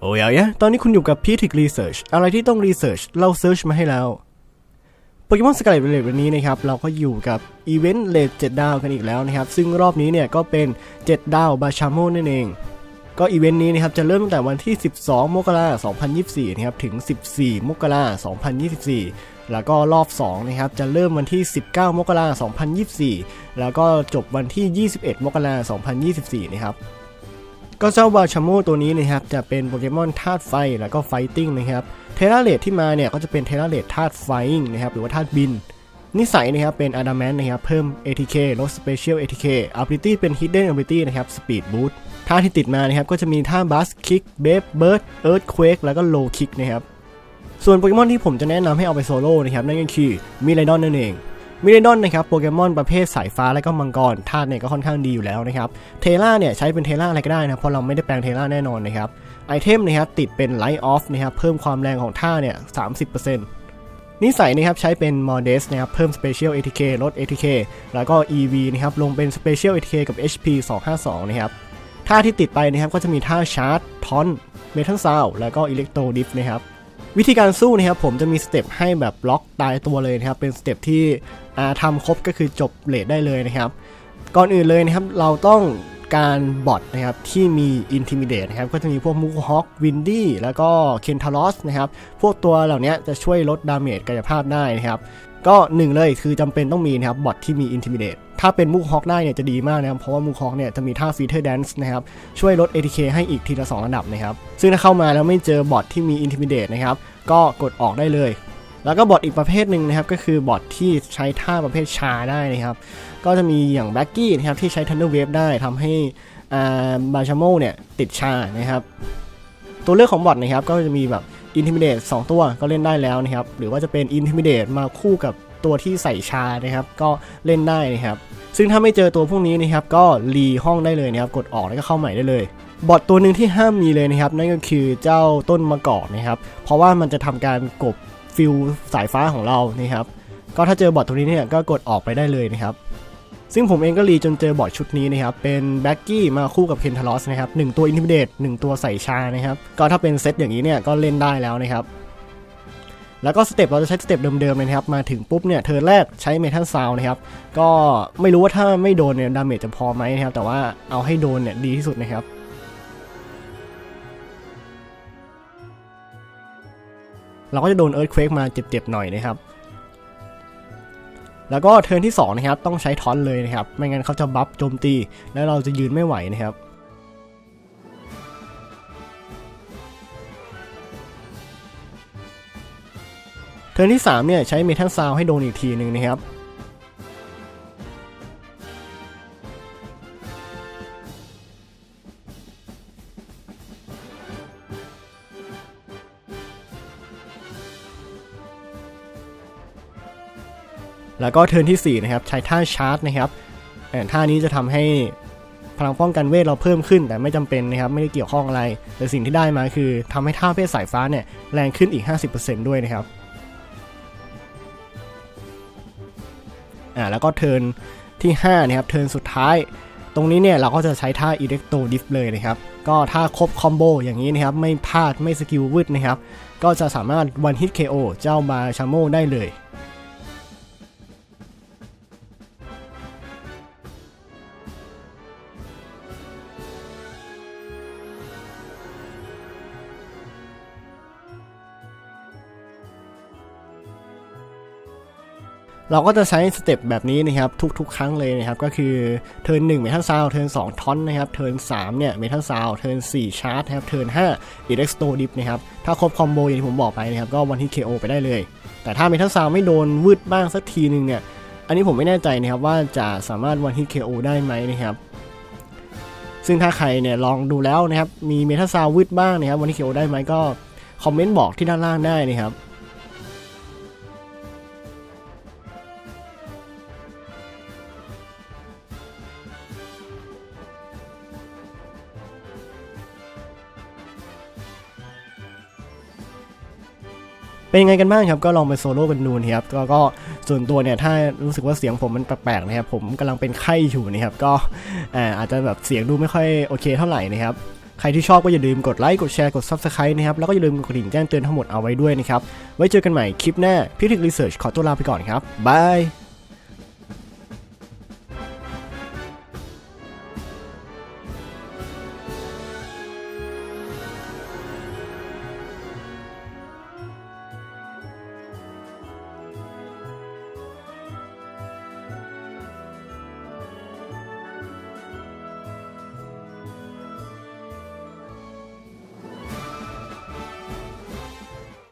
โอ้ยเอาตอนนี้คุณอยู่กับพีทิกรีเสิร์ชอะไรที่ต้องรีเสิร์ชเราเซิร์ชมาให้แล้วโปเกมอนสกาเลตเลตวันนี้นะครับ เราก็อยู่กับอีเวนต์เลทเจ็ดดาวกันอีกแล้วนะครับ ซึ่งรอบนี้เนี่ยก็เป็น 7 ดาวบาชาโมนั่นเอง ก็อีเวนต์นี้นะครับ จะเริ่มตั้งแต่วันที่ 12 มกราคม 2024 นะครับ ถึง 14 มกราคม 2024 แล้วก็รอบ 2 นะครับ จะเริ่มวันที่ 19 มกราคม 2024 แล้วก็จบวันที่ 21 มกราคม 2024 นะครับ ก็เจ้าบาชาโมตัวนี้นะครับจะเป็นโปเกมอนธาตุไฟแล้วก็ไฟติ้งนะครับเทราเลทที่มาเนี่ยก็จะเป็นเทราเลทธาตุไฟนะครับหรือว่าธาตุบิน นิสัยนะครับเป็นอะดามนนะครับเพิ่ม ATK ลด Special ATK Ability เป็น Hidden Ability นะครับ Speed Boost ท่าที่ติดมานะครับก็จะมีท่า Bust Kick b a b e Bird Earthquake แล้วก็ Low Kick นะครับส่วนโปเกมอนที่ผมจะแนะนำให้เอาไปโซโล่นะครับนั่นก็คือมิไรดอนนั่นเอง มิไรดอนนะครับโปเกมอนประเภทสายฟ้าและก็มังกรธาตุเนี่ยก็ค่อนข้างดีอยู่แล้วนะครับเทล่าเนี่ยใช้เป็นเทล่าอะไรก็ได้นะเพราะเราไม่ได้แปลงเทล่าแน่นอนนะครับไอเทมนะครับติดเป็น Light Off นะครับเพิ่มความแรงของท่าเนี่ย30%นิสัยนะครับใช้เป็น Modest นะครับเพิ่ม Special ATK ลด ATK แล้วก็ EV นะครับลงเป็น Special ATK กับ HP 252 นะครับท่าที่ติดไปนะครับก็จะมีท่าชาร์จทอนเมทัลซาวแล้วก็อิเล็กโตรดิฟนะครับ วิธีการสู้นะครับผมจะมีสเต็ปให้แบบล็อกตายตัวเลยนะครับเป็นสเต็ปที่อ่าทำครบก็คือจบเลทได้เลยนะครับก่อนอื่นเลยนะครับเราต้องการบอทนะครับที่มี Intimidate นะครับก็จะมีพวกมูฮอควินดี้แล้วก็เคนทารอสนะครับพวกตัวเหล่านี้จะช่วยลดดาเมจกายภาพได้นะครับ ก็หนึ่งเลยคือจำเป็นต้องมีนะครับบอทที่มี Intimidate ถ้าเป็นมูฮอคได้เนี่ยจะดีมากนะครับ เพราะว่ามูฮอคเนี่ยจะมีท่าฟีเทอร์แดนซ์นะครับ ช่วยลด ATK ให้อีกทีละ2ระดับนะครับ ซึ่งถ้าเข้ามาแล้วไม่เจอบอทที่มี Intimidate นะครับ ก็กดออกได้เลย แล้วก็บอทอีกประเภทหนึ่งนะครับ ก็คือบอทที่ใช้ท่าประเภทชาได้นะครับ ก็จะมีอย่างแบ็กกี้นะครับที่ใช้ Thunder Wave ได้ทำให้บาชาโมเนี่ยติดชานะครับ ตัวเลือกของบอทนะครับก็จะมีแบบ Intimidate 2ตัวก็เล่นได้แล้วนะครับ หรือว่าจะเป็น Intimidate มาคู่กับตัวที่ใส่ชานะครับ ก็เล่นได้นะครับ ซึ่งถ้าไม่เจอตัวพวกนี้นะครับ ก็รีห้องได้เลยนะครับ กดออกแล้วก็เข้าใหม่ได้เลยบอทตัวหนึ่งที่ห้ามมีเลยนะครับ นั่นก็คือเจ้าต้นมะกอกนะครับ เพราะว่ามันจะทำการกบฟิลสายฟ้าของเรานะครับ ก็ถ้าเจอบอทตัวนี้เนี่ยก็กดออกไปได้เลยนะครับ ซึ่งผมเองก็รีจนเจอบอทชุดนี้นะครับ เป็นแบ็กกี้มาคู่กับเคนทารอสนะครับหนึ่งตัวอินทิมเดตหนึ่งตัวใส่ชานะครับ ก็ถ้าเป็นเซตอย่างนี้เนี่ยก็เล่นได้แล้วนะครับ แล้วก็สเต็ปเราจะใช้สเต็ปเดิมๆเลยนะครับ มาถึงปุ๊บเนี่ยเธอแรกใช้เมทัลซาวนะครับ ก็ไม่รู้ว่าถ้าไม่โดนเนี่ยดาเมจจะพอไหมนะครับ แต่ว่าเอาให้โดนเนี่ยดีที่สุดนะครับเราก็จะโดนเอิร์ธเควกมาเจ็บๆหน่อยนะครับ แล้วก็เทิร์นที่2นะครับต้องใช้ทอนเลยนะครับ ไม่งั้นเขาจะบัฟโจมตี แล้วเราจะยืนไม่ไหวนะครับเทิร์นที่3เนี่ยใช้เมทัลซาวให้โดนอีกทีหนึ่งนะครับ แล้วก็เทิร์นที่ 4 นะครับ ใช้ท่าชาร์จนะครับท่านี้จะทำให้พลังป้องกันเวทเราเพิ่มขึ้น แต่ไม่จำเป็นนะครับ ไม่ได้เกี่ยวข้องอะไร แต่สิ่งที่ได้มาคือทำให้ท่าเพศสายฟ้าเนี่ยแรงขึ้นอีก 50%ด้วยนะครับอ่าแล้วก็เทิร์นที่5นะครับเทิร์นสุดท้าย ตรงนี้เนี่ยเราก็จะใช้ท่า Electro Diff เลยนะครับ ก็ถ้าครบคอมโบอย่างนี้นะครับ ไม่พลาดไม่สกิลวืดนะครับ ก็จะสามารถ one hit KO เจ้าบาชาโมได้เลย เราก็จะใช้สเต็ปแบบนี้นะครับทุกๆ ครั้งเลยนะครับก็คือเทิร์น1เมทัลซาวเทิร์น2ทอนนะครับเทิร์น3เนี่ยเมทัลซาวเทิร์น4ชาร์จนะครับเทิร์น5อีเล็กโตดิฟนะครับถ้าครบคอมโบอย่างที่ผมบอกไปนะครับก็วันที่ KO ไปได้เลย แต่ถ้าเมทัลซาวไม่โดนวืดบ้างสักทีหนึ่งเนี่ยอันนี้ผมไม่แน่ใจนะครับว่าจะสามารถวันที่ KO ได้ไหมนะครับซึ่งถ้าใครเนี่ยลองดูแล้วนะครับมีเมทัลซาววืดบ้างนะครับวันที่ KO ได้ไหมก็คอมเมนต์บอกที่ด้านล่างได้นะครับ เป็นยังไงกันบ้างครับก็ลองไปโซโล่กันดูนะครับก็ก็ส่วนตัวเนี่ยถ้ารู้สึกว่าเสียงผมมันแปลกๆนะครับผมกำลังเป็นไข้อยู่นะครับก็อาจจะแบบเสียงดูไม่ค่อยโอเคเท่าไหร่นะครับใครที่ชอบก็อย่าลืมกดไลค์กดแชร์กด Subscribe นะครับแล้วก็อย่าลืมกดกระดิ่งแจ้งเตือนทั้งหมดเอาไว้ด้วยนะครับไว้เจอกันใหม่คลิปหน้าพิธีกรีเสิร์ชขอตัวลาไปก่อนครับบาย